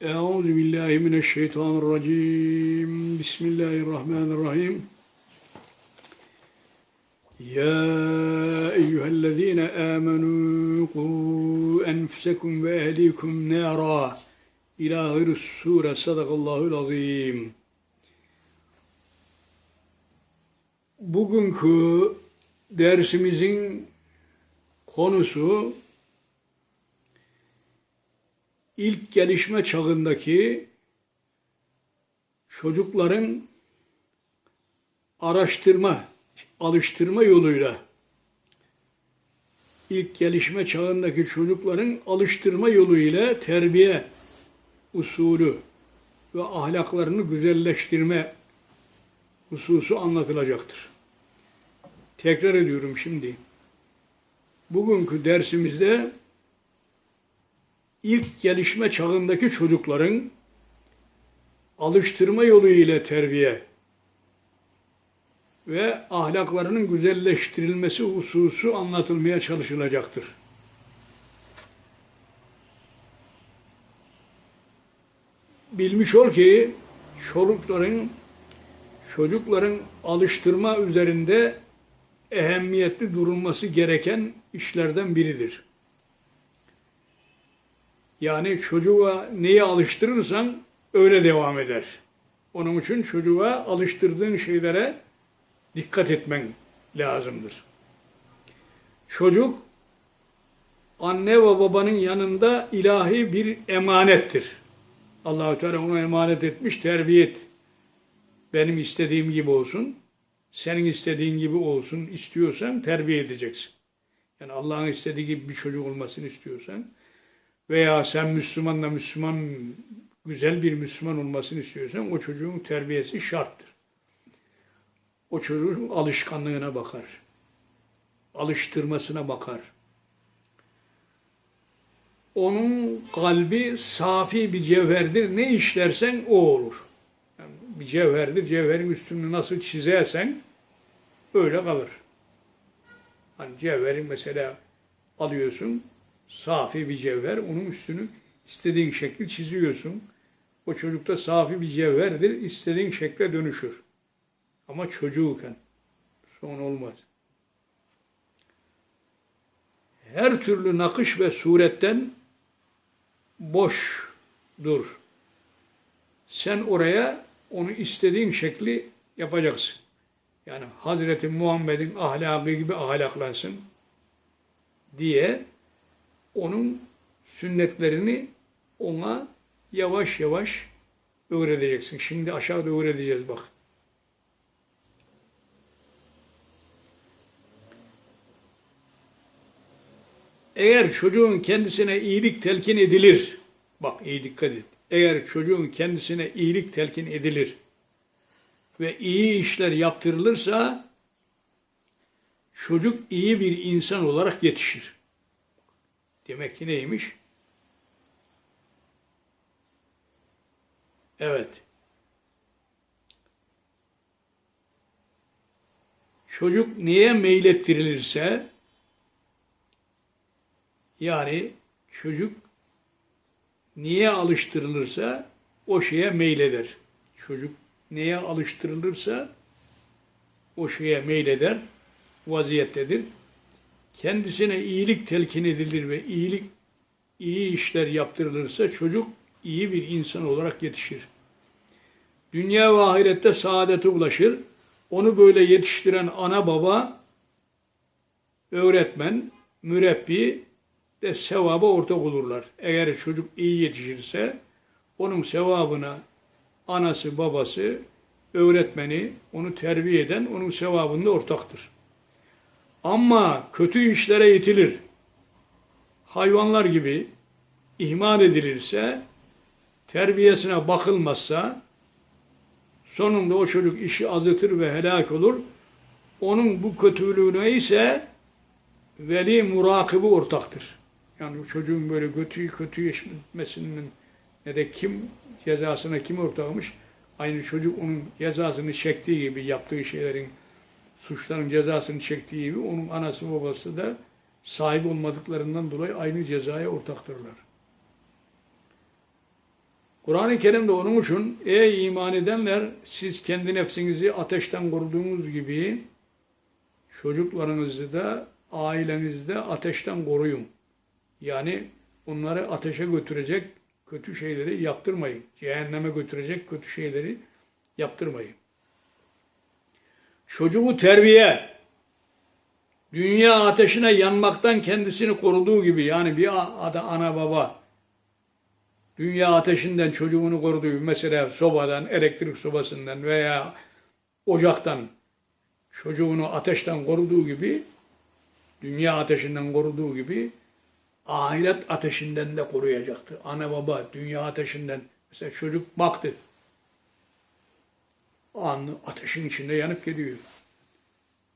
Euzu billahi mineşşeytanirracim. Bismillahirrahmanirrahim. Ya eyyühellezine amenu ku enfusekum ve ehlikum nara. İlahir sure sadakallahul azim. Bugünkü dersimizin konusu ilk gelişme çağındaki çocukların araştırma, alıştırma yoluyla ilk gelişme çağındaki çocukların alıştırma yoluyla terbiye usulü ve ahlaklarını güzelleştirme hususu anlatılacaktır. Tekrar ediyorum şimdi. Bugünkü dersimizde ilk gelişme çağındaki çocukların alıştırma yolu ile terbiye ve ahlaklarının güzelleştirilmesi hususu anlatılmaya çalışılacaktır. Bilmiş ol ki çocukların çocukların alıştırma üzerinde ehemmiyetli durulması gereken işlerden biridir. Yani çocuğa neyi alıştırırsan öyle devam eder. Onun için çocuğa alıştırdığın şeylere dikkat etmen lazımdır. Çocuk anne ve babanın yanında ilahi bir emanettir. Allahü Teala ona emanet etmiş, terbiye et. Benim istediğim gibi olsun, senin istediğin gibi olsun istiyorsan terbiye edeceksin. Yani Allah'ın istediği gibi bir çocuk olmasını istiyorsan, veya sen Müslümanla Müslüman, güzel bir Müslüman olmasını istiyorsan o çocuğun terbiyesi şarttır. O çocuğun alışkanlığına bakar. Alıştırmasına bakar. Onun kalbi safi bir cevherdir. Ne işlersen o olur. Yani bir cevherdir. Cevherin üstünü nasıl çizersen öyle kalır. Hani cevherin mesela alıyorsun, safi bir cevher. Onun üstünü istediğin şekli çiziyorsun. O çocukta safi bir cevherdir. istediğin şekle dönüşür. Ama çocuğuken son olmaz. Her türlü nakış ve suretten boş dur. Sen oraya onu istediğin şekli yapacaksın. Yani Hazreti Muhammed'in ahlakı gibi ahlaklansın diye onun sünnetlerini ona yavaş yavaş öğreteceksin. Şimdi aşağıda öğreteceğiz bak. Eğer çocuğun kendisine iyilik telkin edilir, bak iyi dikkat et. Eğer çocuğun kendisine iyilik telkin edilir ve iyi işler yaptırılırsa çocuk iyi bir insan olarak yetişir. Demek ki neymiş? Evet. Çocuk niye meylettirilirse yani çocuk niye alıştırılırsa o şeye meyleder. Çocuk neye alıştırılırsa o şeye meyleder, vaziyettedir kendisine iyilik telkin edilir ve iyilik iyi işler yaptırılırsa çocuk iyi bir insan olarak yetişir. Dünya ve ahirette saadete ulaşır. Onu böyle yetiştiren ana baba, öğretmen, mürebbi de sevaba ortak olurlar. Eğer çocuk iyi yetişirse onun sevabına anası, babası, öğretmeni, onu terbiye eden onun sevabında ortaktır. Ama kötü işlere itilir. Hayvanlar gibi ihmal edilirse, terbiyesine bakılmazsa, sonunda o çocuk işi azıtır ve helak olur. Onun bu kötülüğüne ise veli murakibı ortaktır. Yani çocuğun böyle kötü kötü yaşamasının ne de kim cezasına kim ortakmış? Aynı çocuk onun cezasını çektiği gibi yaptığı şeylerin suçların cezasını çektiği gibi onun anası babası da sahip olmadıklarından dolayı aynı cezaya ortaktırlar. Kur'an-ı Kerim'de onun için ey iman edenler siz kendi nefsinizi ateşten koruduğunuz gibi çocuklarınızı da ailenizi de ateşten koruyun. Yani onları ateşe götürecek kötü şeyleri yaptırmayın. Cehenneme götürecek kötü şeyleri yaptırmayın. Çocuğu terbiye, dünya ateşine yanmaktan kendisini koruduğu gibi yani bir ada ana baba dünya ateşinden çocuğunu koruduğu gibi mesela sobadan, elektrik sobasından veya ocaktan çocuğunu ateşten koruduğu gibi dünya ateşinden koruduğu gibi ahiret ateşinden de koruyacaktır. Ana baba dünya ateşinden mesela çocuk baktı. Anlı ateşin içinde yanıp gidiyor.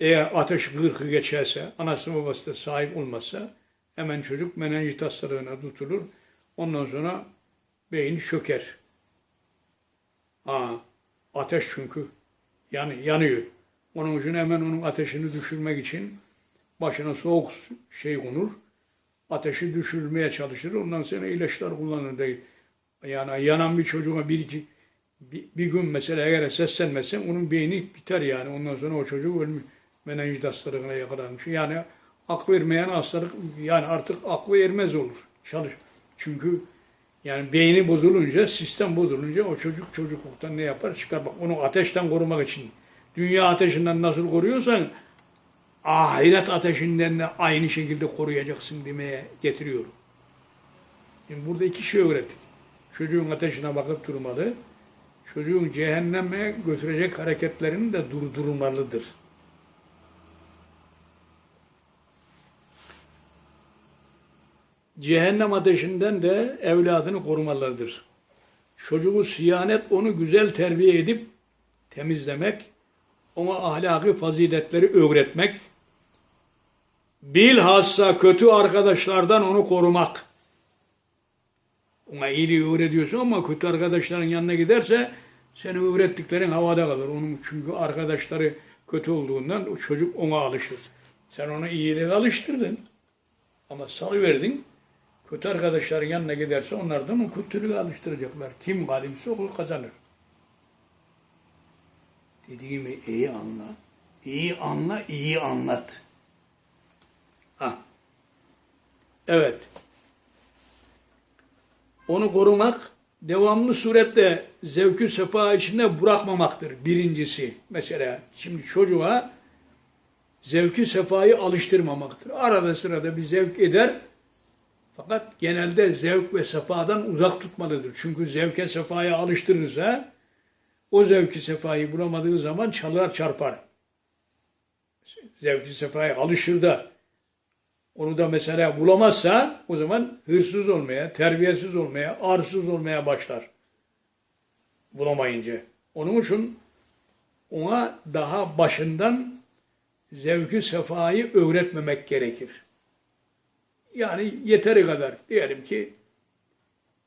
Eğer ateş gırkı geçerse, anası babası da sahip olmazsa hemen çocuk menenjit hastalığına tutulur. Ondan sonra beyni çöker. Ha, ateş çünkü yani yanıyor. Onun için hemen onun ateşini düşürmek için başına soğuk şey konur. Ateşi düşürmeye çalışır. Ondan sonra ilaçlar kullanır değil. Yani yanan bir çocuğa bir iki bir, bir gün mesela eğer seslenmezsen onun beyni biter yani. Ondan sonra o çocuk ölmüş. Menenjit hastalığına yakalanmış. Yani aklı ermeyen hastalık yani artık aklı ermez olur. Çalış. Çünkü yani beyni bozulunca, sistem bozulunca o çocuk çocukluktan ne yapar? Çıkar. Bak onu ateşten korumak için. Dünya ateşinden nasıl koruyorsan ahiret ateşinden de aynı şekilde koruyacaksın demeye getiriyorum. Şimdi burada iki şey öğrettik. Çocuğun ateşine bakıp durmalı. Çocuğun cehenneme götürecek hareketlerini de durdurmalıdır. Cehennem ateşinden de evladını korumalıdır. Çocuğu siyanet onu güzel terbiye edip temizlemek, ona ahlaki faziletleri öğretmek, bilhassa kötü arkadaşlardan onu korumak. Ona iyiliği öğretiyorsun ama kötü arkadaşların yanına giderse senin öğrettiklerin havada kalır. Onun çünkü arkadaşları kötü olduğundan o çocuk ona alışır. Sen onu iyiliğe alıştırdın ama salıverdin. Kötü arkadaşların yanına giderse onlardan o kötülüğü alıştıracaklar. Kim galimse o kazanır. Dediğimi iyi anla. İyi anla, iyi anlat. Ha. Evet. Onu korumak, devamlı surette zevkü sefa içinde bırakmamaktır birincisi. Mesela şimdi çocuğa zevkü sefayı alıştırmamaktır. Arada sırada bir zevk eder, fakat genelde zevk ve sefadan uzak tutmalıdır. Çünkü zevke sefaya alıştırırsa o zevki sefayı bulamadığı zaman çalar çarpar. Zevki sefaya alışır da onu da mesela bulamazsa o zaman hırsız olmaya, terbiyesiz olmaya, arsız olmaya başlar. Bulamayınca. Onun için ona daha başından zevki sefayı öğretmemek gerekir. Yani yeteri kadar. Diyelim ki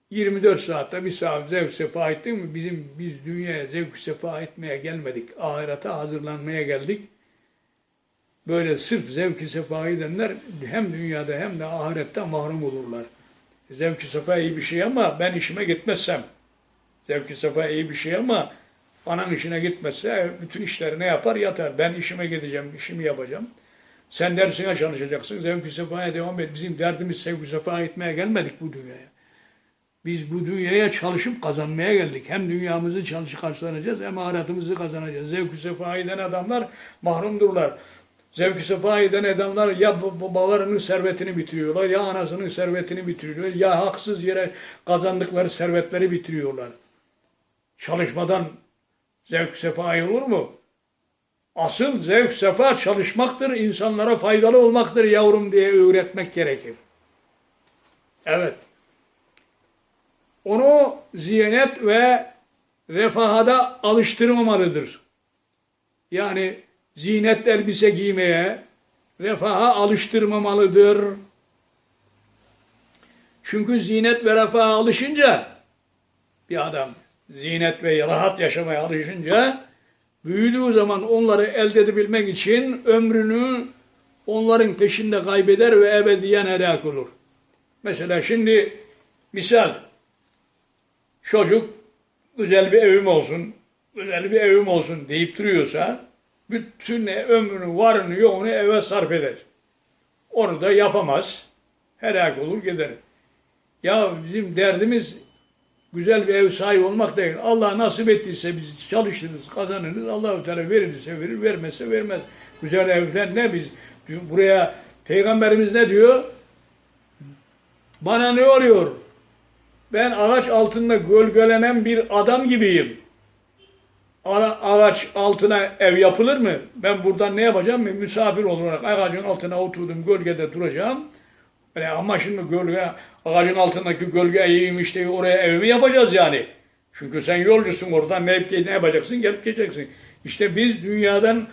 24 saatte bir saat zevk sefa ettin mi? Bizim biz dünyaya zevk sefa etmeye gelmedik. Ahirete hazırlanmaya geldik. Böyle sırf zevk sefa edenler hem dünyada hem de ahirette mahrum olurlar. Zevk sefa iyi bir şey ama ben işime gitmezsem. Zevk sefa iyi bir şey ama anan işine gitmezse bütün işleri ne yapar yatar. Ben işime gideceğim, işimi yapacağım. Sen dersine çalışacaksın. Zevk-ü sefaya devam et. Bizim derdimiz sevk-ü sefa etmeye gelmedik bu dünyaya. Biz bu dünyaya çalışıp kazanmaya geldik. Hem dünyamızı çalışıp kazanacağız hem ahiretimizi kazanacağız. Zevk-ü sefa eden adamlar mahrumdurlar. Zevk-ü sefa eden adamlar ya babalarının servetini bitiriyorlar, ya anasının servetini bitiriyorlar, ya haksız yere kazandıkları servetleri bitiriyorlar. Çalışmadan zevk sefa olur mu? Asıl zevk sefa çalışmaktır, insanlara faydalı olmaktır yavrum diye öğretmek gerekir. Evet. Onu ziyanet ve refahada alıştırmamalıdır. Yani zinet elbise giymeye, refaha alıştırmamalıdır. Çünkü zinet ve refaha alışınca bir adam zinet ve rahat yaşamaya alışınca büyüdüğü zaman onları elde edebilmek için ömrünü onların peşinde kaybeder ve ebediyen helak olur. Mesela şimdi misal çocuk güzel bir evim olsun, güzel bir evim olsun deyip duruyorsa bütün ömrünü, varını, yoğunu eve sarf eder. Onu da yapamaz. Helak olur gider. Ya bizim derdimiz güzel bir ev sahibi olmak değil. Allah nasip ettiyse biz çalışırız, kazanırız. Allah-u Teala verirse verir, vermezse vermez. Güzel evler ne biz buraya Peygamberimiz ne diyor? Bana ne oluyor? Ben ağaç altında gölgelenen bir adam gibiyim. Ara- Ağaç altına ev yapılır mı? Ben buradan ne yapacağım? Misafir olarak ağacın altına oturdum, gölgede duracağım. Yani ama şimdi gölge, ağacın altındaki gölge iyiymiş diye oraya ev mi yapacağız yani? Çünkü sen yolcusun oradan ne, ne yapacaksın? Gelip geçeceksin. İşte biz dünyadan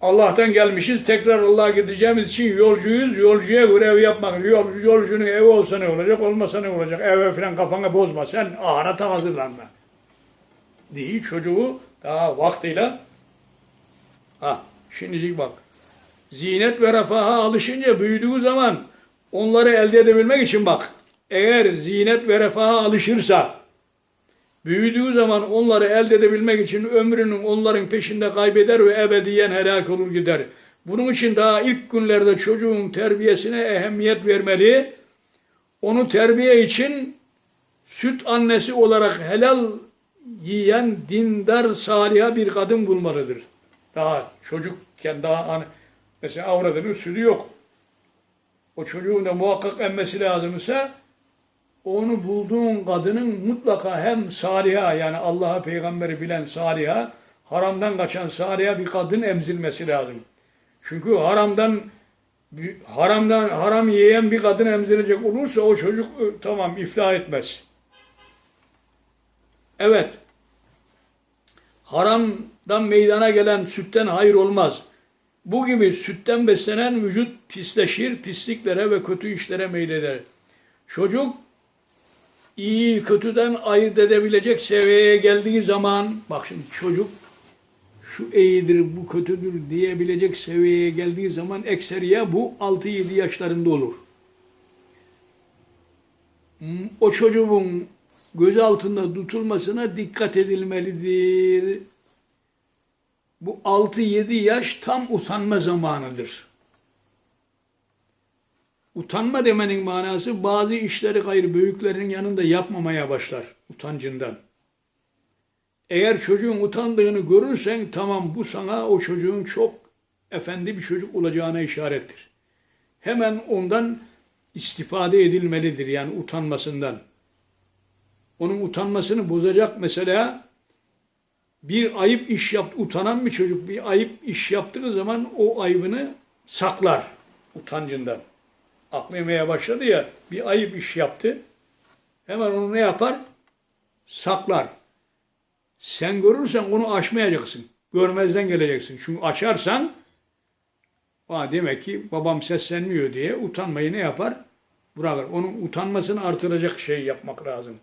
Allah'tan gelmişiz. Tekrar Allah'a gideceğimiz için yolcuyuz. Yolcuya göre ev yapmak. Yol, yolcunun evi olsa ne olacak, olmasa ne olacak? Eve falan kafanı bozma. Sen ahirete hazırlanma. Değil çocuğu daha vaktiyle. Ha, şimdicik bak. Zinet ve refaha alışınca büyüdüğü zaman onları elde edebilmek için bak. Eğer zinet ve refaha alışırsa Büyüdüğü zaman onları elde edebilmek için ömrünün onların peşinde kaybeder ve ebediyen helak olur gider. Bunun için daha ilk günlerde çocuğun terbiyesine ehemmiyet vermeli. Onu terbiye için süt annesi olarak helal yiyen dindar saliha bir kadın bulmalıdır. Daha çocukken daha an mesela avradının sütü yok. O çocuğun da muhakkak emmesi lazımsa onu bulduğun kadının mutlaka hem saliha yani Allah'a peygamberi bilen saliha, haramdan kaçan saliha bir kadın emzirmesi lazım. Çünkü haramdan haramdan haram yiyen bir kadın emzirecek olursa o çocuk e, tamam iflah etmez. Evet. Haramdan meydana gelen sütten hayır olmaz. Bu gibi sütten beslenen vücut pisleşir, pisliklere ve kötü işlere meyleder. Çocuk iyi kötüden ayırt edebilecek seviyeye geldiği zaman bak şimdi çocuk şu iyidir bu kötüdür diyebilecek seviyeye geldiği zaman ekseriye bu 6-7 yaşlarında olur. O çocuğun göz altında tutulmasına dikkat edilmelidir. Bu 6-7 yaş tam utanma zamanıdır. Utanma demenin manası bazı işleri gayrı büyüklerin yanında yapmamaya başlar utancından. Eğer çocuğun utandığını görürsen tamam bu sana o çocuğun çok efendi bir çocuk olacağına işarettir. Hemen ondan istifade edilmelidir yani utanmasından. Onun utanmasını bozacak mesela bir ayıp iş yaptı, utanan bir çocuk bir ayıp iş yaptığı zaman o ayıbını saklar utancından aklı yemeye başladı ya bir ayıp iş yaptı. Hemen onu ne yapar? Saklar. Sen görürsen onu aşmayacaksın. Görmezden geleceksin. Çünkü açarsan Aa, demek ki babam seslenmiyor diye utanmayı ne yapar? Bırakır. Onun utanmasını artıracak şey yapmak lazım.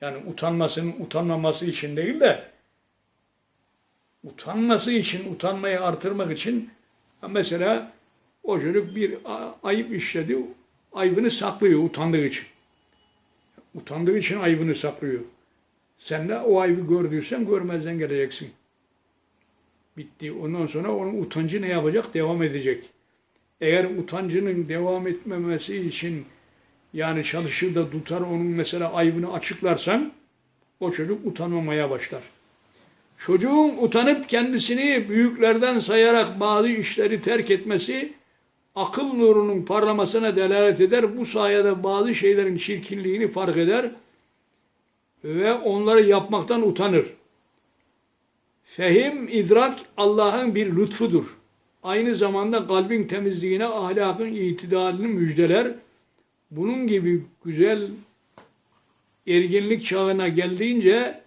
Yani utanmasının utanmaması için değil de utanması için, utanmayı artırmak için mesela o çocuk bir ayıp işledi, ayıbını saklıyor utandığı için. Utandığı için ayıbını saklıyor. Sen de o ayıbı gördüysen görmezden geleceksin. Bitti. Ondan sonra onun utancı ne yapacak? Devam edecek. Eğer utancının devam etmemesi için yani çalışır da tutar onun mesela ayıbını açıklarsan o çocuk utanmamaya başlar. Çocuğun utanıp kendisini büyüklerden sayarak bazı işleri terk etmesi akıl nurunun parlamasına delalet eder. Bu sayede bazı şeylerin çirkinliğini fark eder ve onları yapmaktan utanır. Fehim, idrak Allah'ın bir lütfudur. Aynı zamanda kalbin temizliğine, ahlakın itidalini müjdeler. Bunun gibi güzel ergenlik çağına geldiğince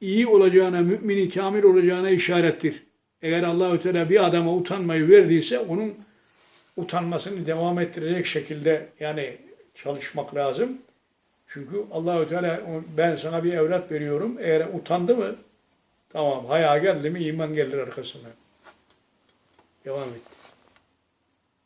iyi olacağına, mümini kamil olacağına işarettir. Eğer Allahü Teala bir adama utanmayı verdiyse onun utanmasını devam ettirecek şekilde yani çalışmak lazım. Çünkü Allahü Teala ben sana bir evlat veriyorum. Eğer utandı mı tamam haya geldi mi iman gelir arkasına. Devam et.